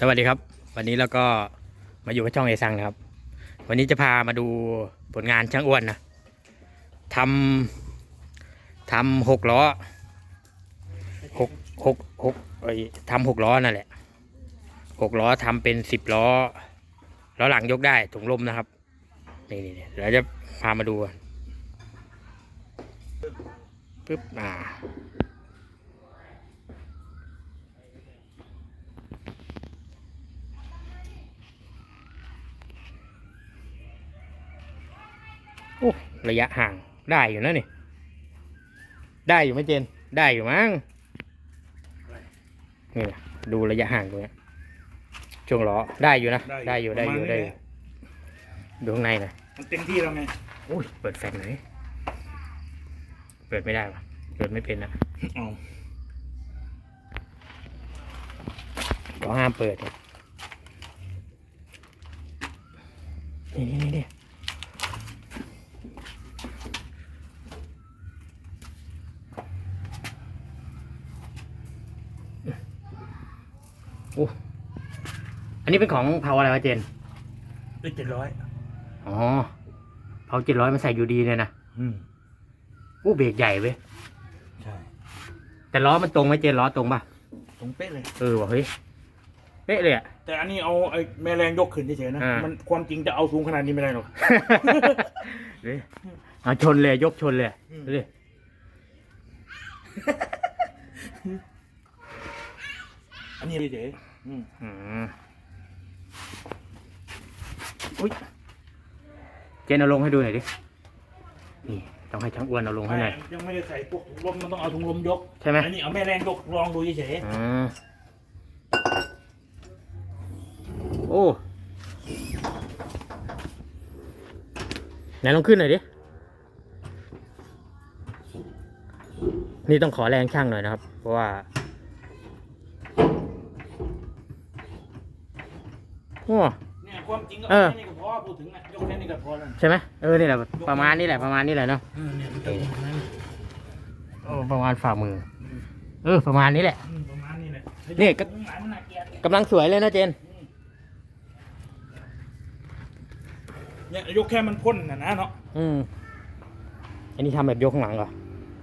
สวัสดีครับ วันนี้เราก็มาอยู่กับช่องเอซังนะครับ วันนี้จะพามาดูผลงานช่างอ้วนนะทำทำหกล้อหกหกหกเอ้ทำหกล้อนั่นแหละหกล้อทำเป็นสิบล้อล้อหลังยกได้ถุงลมนะครับนี่นี่เดี๋ยวจะพามาดูกันปึ๊บอ่า โอ้ระยะห่างได้อยู่นะนี่ ได้อยู่ไหมเจน ได้อยู่มั้งนี่นะดูระยะห่างตรงเนี้ยช่วงล้อได้อยู่นะ ได้ได้ออยู่ยู่ได้อยู่ประมาณได้อนี้ยู่ดูข้างในหน่อยมันเต็มที่แล้วไงโอ้ยเปิดแฟลชหน่อยเปิดไม่ได้ปะเปิดไม่เป็นนะเอาก็ห้ามเปิดเนี่ยนี่นี่นี่นี่โอ้ อันนี้เป็นของเผาอะไรวะเจนได้เจ็ดร้อยอ๋อเผาเจ็ดร้อยมันใส่อยู่ดีเนี่ยนะอืมอู้เบรกใหญ่เว้ยใช่แต่ล้อมันตรงไหมเจนล้อตรงป่ะตรงเป๊ะเลย เออว่ะเฮ้ยเป๊ะเลยอะแต่อันนี้เอาไอ้แม่แรงยกขึ้นเฉยๆนะอ่ามั มันความจริงจะเอาสูงขนาดนี้ไม่ได้หรอก เฮ้ยเอาชนเลยยกชนเลยอืม ดูดิอันนี้เฉยๆอืมอืม อุ้ยเจนเอาลงให้ดูหน่อยดิ นี่ต้องให้ช่างอ้วนเอาลงให้หน่อย ยังไม่ได้ใส่พวกถุงลมมันต้องเอาถุงลมยกใช่ไหม อันนี้เอาแม่แรงยกลองดูเฉยอ่าโอ้ไหนลองขึ้นหน่อยดิ นี่ต้องขอแรงช่างหน่อยนะครับ เพราะว่าโอ้ๆเนี่ย ความจริงก็เออ แค่นี้ก็พอพูดถึงอะยกแค่นี้ก็พอแล้วใช่ไหมเออนี่แหละประมาณนี้แหละประมาณนี้แหละเนาะเออเนี่ยมันจะประมาณนั้นโอ้ประมาณฝ่ามือ เออ ประมาณนี้แหละ อืมประมาณนี้แหละนี่ก็หลายมันน่าเกลียดกำลังสวยเลยนะเจน เนี่ยยกแค่มันพ่นนะนะเนาะอืมอันนี้ทำแบบยกข้างหลังเหรอ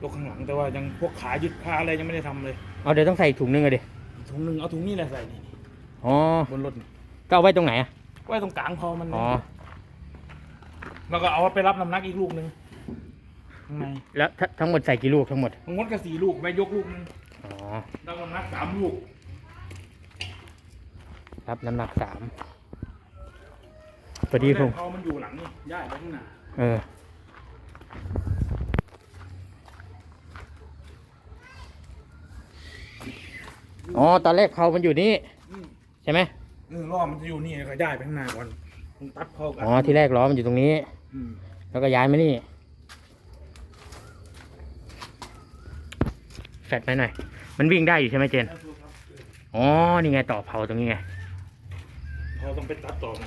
ยกข้างหลังแต่ว่ายังพวกขายึดขาอะไรยังไม่ได้ทำเลยเอาเดี๋ยวต้องใส่ถุงนึงเลยดิถุงหนึ่งเอาถุงนี้แหละใส่นี่อ๋อบนรถนี่ก็เอาไว้ตรงไหนอะ ไว้ตรงกลางพอมันอ๋อแล้วก็เอาไปรับน้ำหนักอีกลูกหนึ่งข้างในแล้วทัทั้งหมดใส่กี่ลูกทั้งหมดมันงดกับสี่ลูกไว้ยกลูกหนึงอ๋อรับน้ำหนักสามลูกรับน้ำหนักสามพอดีผมพอมันอยู่หลังนี่ย้ายไปข้างหน้าเอออ๋อตอนแรกเขามันอยู่นี่อืมใช่ไหม เออล้อมันจะอยู่นี่แล้วก็ย้ายไปข้างหน้าก่อนต้องตัดเข้ากันอ๋อที่แรกล้อมันอยู่ตรงนี้อืมแล้วก็ย้ายมานี่แฟดไหมหน่อย มันวิ่งได้อยู่ใช่ไหมเจนแล้วดูครับอ๋อนี่ไงต่อเผาตรงนี้ไงพอต้องไปตัดต่อไง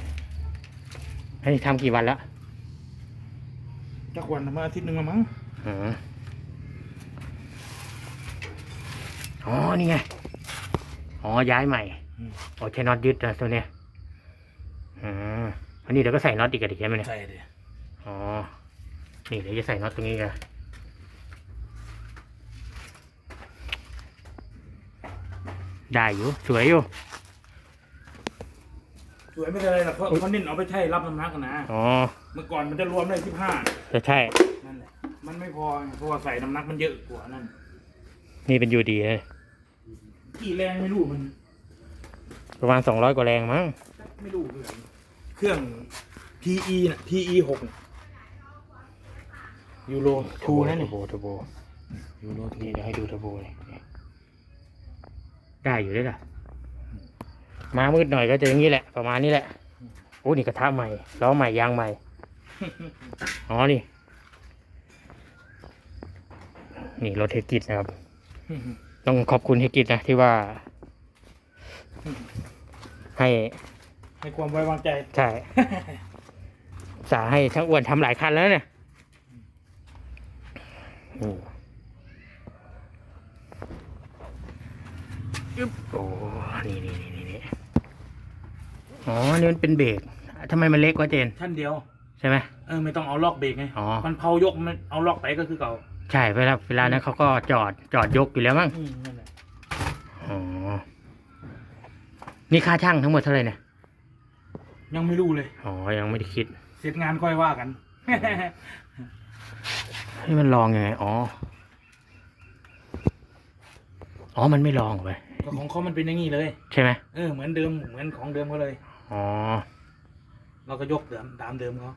ให้ทำกี่วันแล้วจักวันมาอาทิตย์หนึ่งละมั้งอ๋ออ๋อนี่ไงอ๋อย้ายใหม่อืม โอเคน็อตยึดนะตัวเนี้ยอ๋ออันนี้เดี๋ยวก็ใส่น็อตอีกอะดิใช่ไหมเนี่ยใช่เลยอ๋อ นี่เดี๋ยวจะใส่น็อตตรงนี้กันได้อยู่สวยอยู่สวยไม่เป็นไรหรอกเพราะเขาเน้นเอาไปใช้รับน้ำหนักกันนะอ๋อเมื่อก่อนมันจะรวมได้สิบห้าจะใช่นั่นแหละมันไม่พอไงเพราะว่าใส่น้ำหนักมันเยอะกว่านั่นนี่เป็นยูดีเลยกี่แรงไม่รู้มัน ประมาณสองร้อยกว่าแรงมั้ง ไม่รู้เลยเครื่อง PE น่ะ PE หกยูโรทูนั่นเทอนี่ร์โบเทอร์โบยูโรทูนี่เดี๋ยวให้ดูเทอร์โบเลยได้อยู่ด้วยล่ะ มามืดหน่อยก็จะอย่างนี้แหละ ประมาณนี้แหละโอ้นี่กระทะใหม่ล้อใหม่ยางใหม่ อ๋อนี่นี่รถเฮกิตนะครับ ต้องขอบคุณเฮกิตนะที่ว่า ให้ให้ความไว้วางใจ ใช่ สาให้ช่างอ้วนทำหลายคันแล้วเนี่ยนี่อึ๊บโอ้นี่นี่นี่นี่นี่อ๋อ นี่มันเป็นเบรกทำไมมันเล็กวะเจน ท่านเดียว ใช่ไหม เออ ไม่ต้องเอาล็อกเบรกไง อ๋อ มันเผายกมันเอาล็อกไปก็คือเก่า ใช่ เวลาเวลานั้นเขาก็จอดจอดยกอยู่แล้วมั้ง อืมนั่นแหละ อ๋อ นี่ค่าช่างทั้งหมดเท่าไหร่เนี่ยยังไม่รู้เลย อ๋อ ยังไม่ได้คิด เสร็จงานค่อยว่ากันให้มันลองยังไง อ๋อ อ๋อ มันไม่ลองไปก็ของเขามันเป็นอย่างนี้เลย ใช่ไหมเออ เหมือนเดิม เหมือนของเดิมเขาเลย อ๋อ เราก็ยกเดิมตามเดิมเขา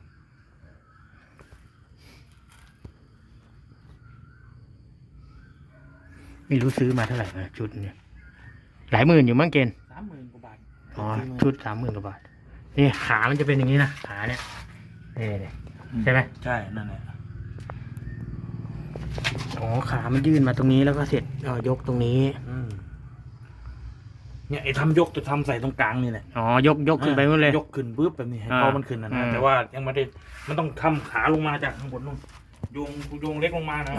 ไม่รู้ซื้อมาเท่าไหร่นะชุดเนี่ย หลายหมื่นอยู่มั้งเกณฑ์สามหมื่นกว่าบาทอ๋อสี่หมื่นชุดสามหมื่นกว่าบาทนี่ขามันจะเป็นอย่างนี้นะขาเนี่ยนี่นี่ใช่ไหมใช่นั่นแหละอ๋อขามันยื่นมาตรงนี้แล้วก็เสร็จเออยกตรงนี้อืมเนี่ยไอ้ทำยกจะทำใส่ตรงกลางนี่แหละอ๋อยกยกขึ้นไปนู่นเลยยกขึ้นปุ๊บแบบนี้ให้อ่าเขามันขึ้นนะอืนะมแต่ว่ายังไม่ได้มันต้องทำขาลงมาจากข้างบนนู่นโยงโยงเล็กลงมานะ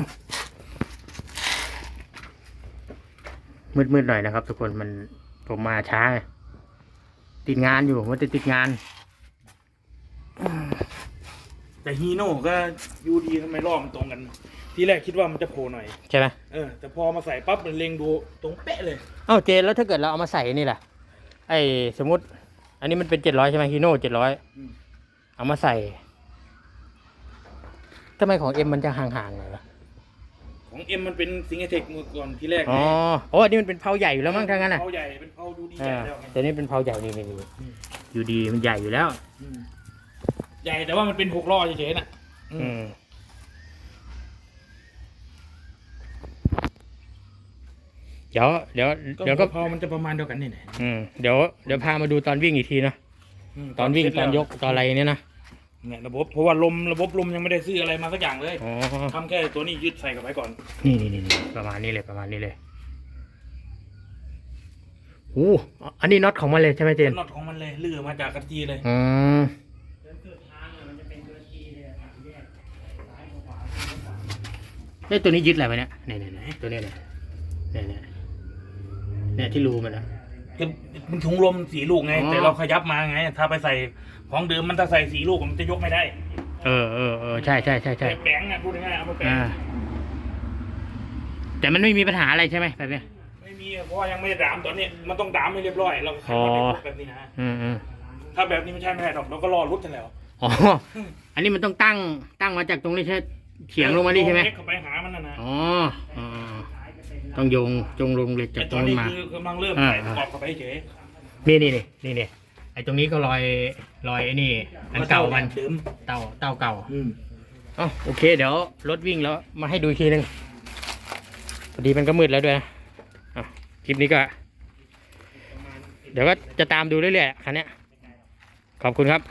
มืดๆหน่อยนะครับ ทุกคนมัน ผมมาช้าไงติดงานอยู่มันจะติดงาน แต่ฮีโน่ก็ยูดีทำไมรอบมันตรงกัน ทีแรกคิดว่ามันจะโผล่หน่อย ใช่ไหมเออ แต่พอมาใส่ปั๊บมันเล็งดูตรงเป๊ะเลย เอ้าเจนแล้วถ้าเกิดเราเอามาใส่นี่ล่ะไอ้สมมติ อันนี้มันเป็นเจ็ดร้อยใช่ไหมฮีโน่เจ็ดร้อยอืม เอามาใส่ทำไมของเอ็มมันจะห่างๆหน่อยวะ ของเอ็มมันเป็นซิงเกิลเทคมือก่อนทีแรกอ๋อโอ้อันนี้มันเป็นเพาใหญ่อยู่แล้วมั้งทั้งนั้นอะเผาใหญ่เป็นเผาดูดีใหอ่าญ่แล้วไงแต่นี่เป็นเพาใหญ่นี่นี่นี่อืมอยู่ดีมันใหญ่อยู่แล้วอืมใหญ่แต่ว่ามันเป็นหกล้อเฉยๆน่ะอืมอืมเดี๋ยวเดี๋ยวก็เดี๋ยวก็พอมันจะประมาณเดียวกันนี่แหละอืมเดี๋ยวเดี๋ยวพามาดูตอนวิ่งอีกทีนะมตอนวิ่งเสร็จตอนแล้วยกตอนอะไรเนี่ยนะ เนี่ยระบบเพราะว่าลมระบบลมยังไม่ได้ซื้ออะไรมาสักอย่างเลยอ๋อทำแค่ตัวนี้ยึดใส่กับไว้ก่อน นี่นี่นี่นี่ประมาณนี้เลยประมาณนี้เลยโอ้อันนี้น็อตของมันเลยใช่ไหมเจนน็อตของมันเลยเลื่อมาจากกระจีเลย อืมเอ้ยตัวนี้ยึดอะไรไปเนี่ยเนี่ยเนี่ยเนี่ยตัวเนี้ยเนี่ยเนี่ยเนี่ยเนี่ยที่รูมันอะคือมันถุงลมสีลูกไง อ๋อ แต่เราขยับมาไง ถ้าไปใส่ ของเดิมมันถ้าใส่สีลูกมันจะยกไม่ได้เออเออเออใช่ใช่ใช่ใช่แปลงอะพูดง่ายๆเอามาแปลงอ่าแต่มันไม่มีปัญหาอะไรใช่ไหมแบบเนี้ยไม่มีอะเพราะว่ายังไม่ได้ดามตอนนี้มันต้องดามให้เรียบร้อยเราก็ขันอ๋อมาในแบบนี้นะอืมอืมถ้าแบบนี้ไม่ใช่ไม่ได้หรอกเราก็รอรุดกันแล้วอ๋ออันนี้มันต้องตั้งตั้งมาจากตรงนี้ใช่เฉียงลงมานี่ใช่ไหมเล็กเข้าไปหามันนะนะอ๋ออ๋อต้องโยงจงลงเหล็กจาแต่กตตรอนงนี้นั้นมาคือกำลังเริ่มอ่าใส่ประกอบเข้าไปเฉยนี่นี่นี่นี่นี่ ไอ้ตรงนี้ก็รอยรอยไอ้นี่อันเก่ามันเดิมเต่าเต่าเก่าอืมอ๋อโอเค เดี๋ยวรถวิ่งแล้วมาให้ดูอีกทีนึงพอดีมันก็มืดแล้วด้วยนะอะคลิปนี้ก็ เดี๋ยวก็จะตามดูเรื่อยๆคันเนี้ยขอบคุณครับ